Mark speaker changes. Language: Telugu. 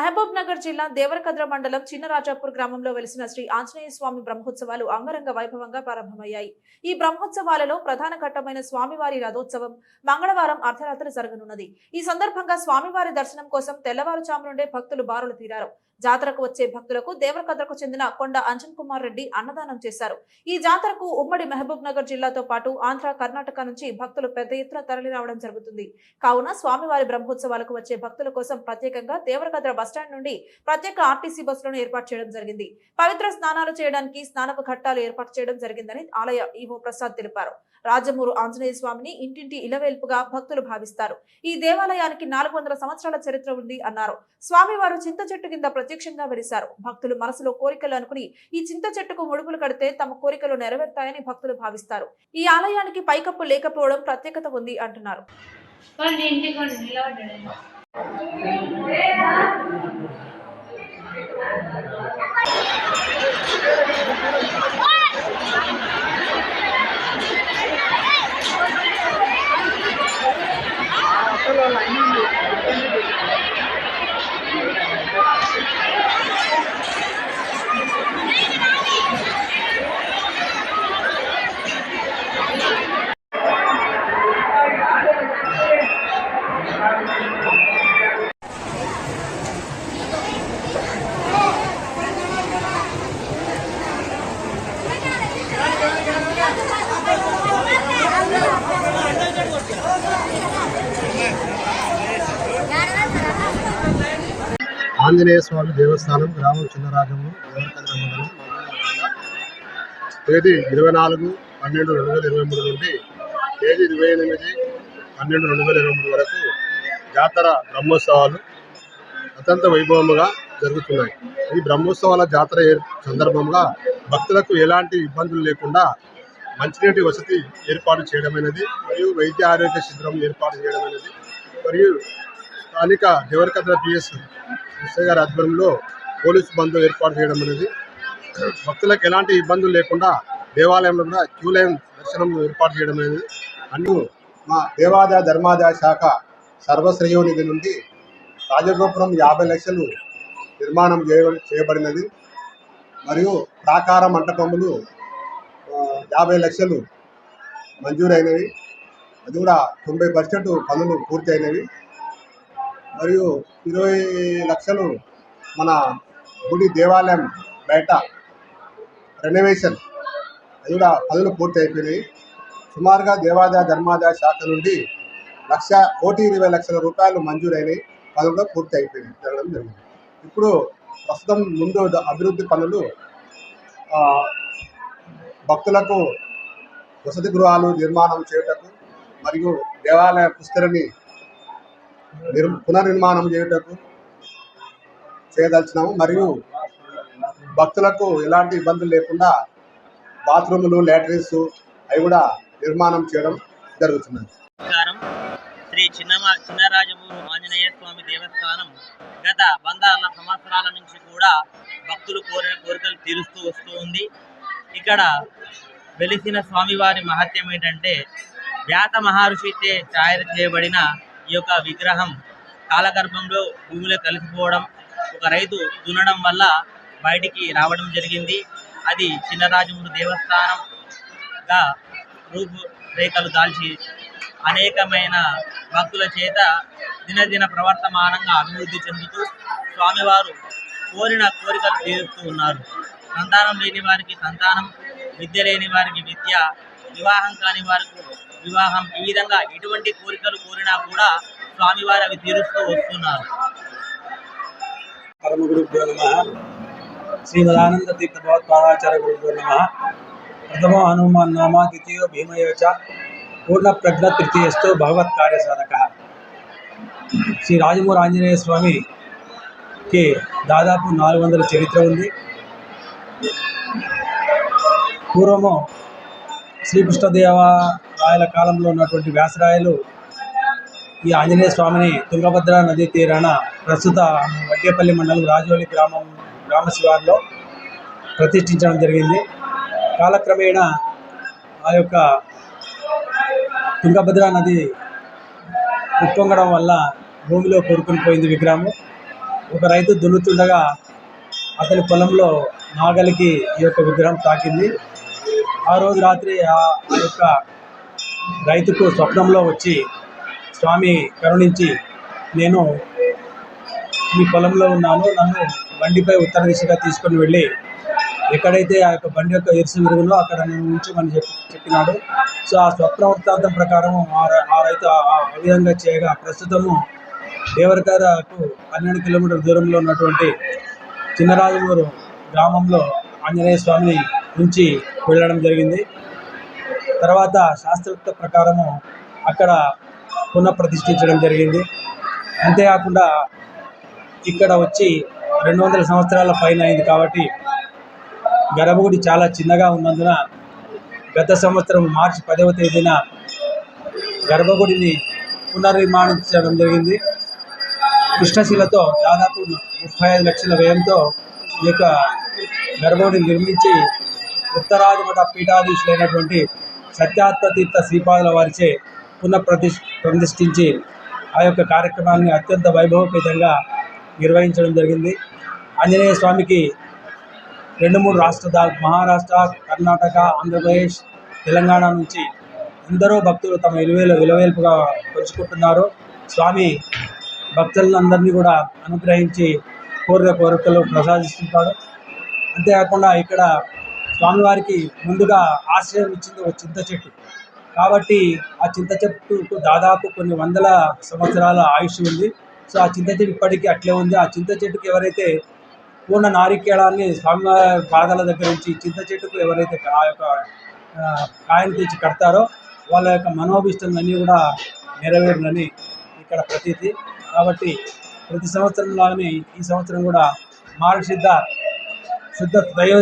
Speaker 1: మహబూబ్ నగర్ జిల్లా దేవరకద్ర మండలం చిన్నరాజాపూర్ గ్రామంలో వెలిసిన శ్రీ ఆంజనేయ స్వామి బ్రహ్మోత్సవాలు అంగరంగ వైభవంగా ప్రారంభమయ్యాయి. ఈ బ్రహ్మోత్సవాలలో ప్రధాన ఘట్టమైన స్వామివారి రథోత్సవం మంగళవారం అర్ధరాత్రి జరగనున్నది. ఈ సందర్భంగా స్వామివారి దర్శనం కోసం తెల్లవారుజాము నుండే భక్తులు బారులు తీరారు. జాతరకు వచ్చే భక్తులకు దేవరకద్రకు చెందిన కొండ అంజన్ కుమార్ రెడ్డి అన్నదానం చేశారు. ఈ జాతరకు ఉమ్మడి మహబూబ్ నగర్ జిల్లాతో పాటు ఆంధ్ర కర్ణాటక నుంచి భక్తులు పెద్ద ఎత్తున తరలిరావడం జరుగుతుంది. కావున స్వామివారి బ్రహ్మోత్సవాలకు వచ్చే భక్తుల కోసం ప్రత్యేకంగా దేవరకద్ర బస్టాండ్ నుండి ప్రత్యేక ఆర్టీసీ బస్సులను ఏర్పాటు చేయడం జరిగింది. పవిత్ర స్నానాలు చేయడానికి స్నానపు ఘట్టాలు ఏర్పాటు చేయడం జరిగిందని ఆలయ ఈవో ప్రసాద్ తెలిపారు. రాజమూరు ఆంజనేయ స్వామిని ఇంటింటి ఇలవేల్పుగా భక్తులు భావిస్తారు. ఈ దేవాలయానికి నాలుగు వందల సంవత్సరాల చరిత్ర ఉంది అన్నారు. స్వామివారు చింత చెట్టు కింద ప్రత్యక్షంగా వెలిశారు. భక్తులు మనసులో కోరికలు అనుకుని ఈ చింత చెట్టుకు ముడుపులు కడితే తమ కోరికలు నెరవేరుతాయని భక్తులు భావిస్తారు. ఈ ఆలయానికి పైకప్పు లేకపోవడం ప్రత్యేకత ఉంది అంటున్నారు.
Speaker 2: కొన్ని
Speaker 3: ఆంజనేయ స్వామి దేవస్థానం గ్రామం చిన్నరాజము మండలం. తేదీ ఇరవై నాలుగు పన్నెండు రెండు వేల ఇరవై మూడు నుండి తేదీ ఇరవై ఎనిమిది పన్నెండు రెండు వేల ఇరవై మూడు వరకు జాతర బ్రహ్మోత్సవాలు అత్యంత వైభవముగా జరుగుతున్నాయి. ఈ బ్రహ్మోత్సవాల జాతర సందర్భంగా భక్తులకు ఎలాంటి ఇబ్బందులు లేకుండా మంచినీటి వసతి ఏర్పాటు చేయడమైనది మరియు వైద్య ఆరోగ్య శిబిరం ఏర్పాటు చేయడమైనది మరియు స్థానిక దేవరకద్ర పిఎస్ ఎస్ఐ గారి ఆధ్వర్యంలో పోలీసు బంధు ఏర్పాటు చేయడం అనేది భక్తులకు ఎలాంటి ఇబ్బందులు లేకుండా దేవాలయంలో కూడా క్యూ లైన్ దర్శనం ఏర్పాటు చేయడం అనేది అన్ను మా దేవాదాయ ధర్మాదాయ శాఖ సర్వశ్రేయో నిధి నుండి రాజగోపురం యాభై లక్షలు నిర్మాణం చేయ చేయబడినది. మరియు ప్రాకార మంటపములు యాభై లక్షలు మంజూరైనవి. అది కూడా తొంభై పర్సెంట్ పనులు పూర్తయినవి. మరియు ఇరవై లక్షలు మన గుడి దేవాలయం బయట రెనోవేషన్ అది కూడా పనులు పూర్తి అయిపోయినాయి సుమారుగా దేవాదాయ ధర్మాదాయ శాఖ నుండి లక్ష కోటి ఇరవై లక్షల రూపాయలు మంజూరైనాయి. పనులు కూడా పూర్తి అయిపోయినాయి జరగడం జరిగింది. ఇప్పుడు ప్రస్తుతం ముందు అభివృద్ధి పనులు భక్తులకు వసతి గృహాలు నిర్మాణం చేయుటకు మరియు దేవాలయ పుస్తరిని నిర్ పునర్నిర్మాణం చేయుటకు చేయదలిచినాము. మరియు భక్తులకు ఎలాంటి ఇబ్బందులు లేకుండా బాత్రూములు లాట్రిన్స్ అవి కూడా నిర్మాణం చేయడం జరుగుతున్నది.
Speaker 4: శ్రీ చిన్నమా చిన్నరాజమూరు ఆంజనేయ స్వామి దేవస్థానం గత వందల సంవత్సరాల నుంచి కూడా భక్తులు కోరిన కోరికలు తీరుస్తూ వస్తూ ఉంది. ఇక్కడ వెలిసిన స్వామివారి మహత్యం ఏంటంటే వ్యాత మహర్షితే తయారు చేయబడిన ఈ యొక్క విగ్రహం కాలగర్భంలో భూమిలో కలిసిపోవడం ఒక రైతు దున్నడం వల్ల బయటికి రావడం జరిగింది. అది చిన్నరాజమూరు దేవస్థానంగా రూపురేఖలు దాల్చి అనేకమైన భక్తుల చేత దినదిన ప్రవర్తమానంగా అభివృద్ధి చెందుతూ స్వామివారు కోరిన కోరికలు తీరుస్తూ ఉన్నారు. సంతానం లేని వారికి సంతానం విద్య లేని వారికి విద్య వివాహం కాని వారికి వివాహం ఈ విధంగా ఎటువంటి కోరికలు కోరినా కూడా స్వామివారు అవి తీరుస్తూ వస్తున్నారు.
Speaker 5: పరమగురుభ్యో నమ. శ్రీమదానంద తీర్థ భగవత్పాదాచార్య గురుభ్యో నమ. ప్రథమో హనుమాన్ నామ ద్వితీయో భీమయోచ పూర్ణ ప్రజ్ఞ తృతీయస్తు భగవత్ కార్య సాధక. శ్రీ రాజమూరి ఆంజనేయ స్వామికి దాదాపు నాలుగు వందల చరిత్ర ఉంది. పూర్వము శ్రీకృష్ణదేవ రాయల కాలంలో ఉన్నటువంటి వ్యాసరాయలు ఈ ఆంజనేయ స్వామిని తుంగభద్ర నదీ తీరాన ప్రస్తుత వడ్డేపల్లి మండలం రాజోలి గ్రామం గ్రామ శివార్లో ప్రతిష్ఠించడం జరిగింది. కాలక్రమేణా ఆ యొక్క తుంగభద్ర నది ఉప్పొంగడం వల్ల భూమిలో కొరుకుని పోయింది విగ్రహం ఒక రైతు దున్నుతుండగా అతని పొలంలో నాగలికి ఈ యొక్క విగ్రహం తాకింది. ఆ రోజు రాత్రి ఆ యొక్క రైతుకు స్వప్నంలో వచ్చి స్వామి కరుణించి నేను మీ పొలంలో ఉన్నాను నన్ను బండిపై ఉత్తర దిశగా తీసుకొని వెళ్ళి ఎక్కడైతే ఆ యొక్క బండి యొక్క ఎరుస విరుగులో అక్కడ నేను ఉంచమని చెప్పి చెప్పినాడు. సో ఆ స్వప్న వృత్తాంతం ప్రకారం ఆ ఆ రైతు ఆ విధంగా చేయగా ప్రస్తుతము దేవరకారకు పన్నెండు కిలోమీటర్ల దూరంలో ఉన్నటువంటి చిన్నరాజమూరు గ్రామంలో ఆంజనేయ స్వామిని నుంచి వెళ్ళడం జరిగింది. తర్వాత శాస్త్రోక్త ప్రకారము అక్కడ పునఃప్రతిష్ఠించడం జరిగింది. అంతేకాకుండా ఇక్కడ వచ్చి రెండు వందల సంవత్సరాల పైన అయింది కాబట్టి గర్భగుడి చాలా చిన్నగా ఉన్నందున గత సంవత్సరం మార్చి పదవ తేదీన గర్భగుడిని పునర్నిర్మాణించడం జరిగింది. కృష్ణశిలతో దాదాపు ముప్పై ఐదు లక్షల వ్యయంతో ఈ యొక్క గర్భగుడిని నిర్మించి ఉత్తరాదిమఠ పీఠాధీశులైనటువంటి సత్యాత్మతీర్థ శ్రీపాదుల వారిచే పునఃప్రతిష్ ప్రతిష్ఠించి ఆ యొక్క కార్యక్రమాన్ని అత్యంత వైభవపేతంగా నిర్వహించడం జరిగింది. ఆంజనేయ స్వామికి రెండు మూడు రాష్ట్ర దా మహారాష్ట్ర కర్ణాటక ఆంధ్రప్రదేశ్ తెలంగాణ నుంచి ఎందరో భక్తులు తమ విలువేలు విలువేల్పుగా కొలుచుకుంటున్నారు. స్వామి భక్తులందరినీ కూడా అనుగ్రహించి కోరిన కోరికలు ప్రసాదిస్తుంటాడు. అంతేకాకుండా ఇక్కడ స్వామివారికి ముందుగా ఆశ్రయం ఇచ్చింది ఒక చింత చెట్టు. కాబట్టి ఆ చింత చెట్టుకు దాదాపు కొన్ని వందల సంవత్సరాల ఆయుష్ ఉంది. సో ఆ చింత చెట్టు ఇప్పటికీ అట్లే ఉంది. ఆ చింత చెట్టుకి ఎవరైతే పూర్ణ నారికేళాన్ని స్వామివారి పాదాల దగ్గర నుంచి చింత చెట్టుకు ఎవరైతే ఆ యొక్క కాయను తెచ్చి కడతారో వాళ్ళ యొక్క మనోభిష్టంలన్నీ కూడా నెరవేరునని ఇక్కడ ప్రతీతి. కాబట్టి ప్రతి సంవత్సరం లాగానే ఈ సంవత్సరం కూడా మార్గశుద్ధ శుద్ధ త్రయో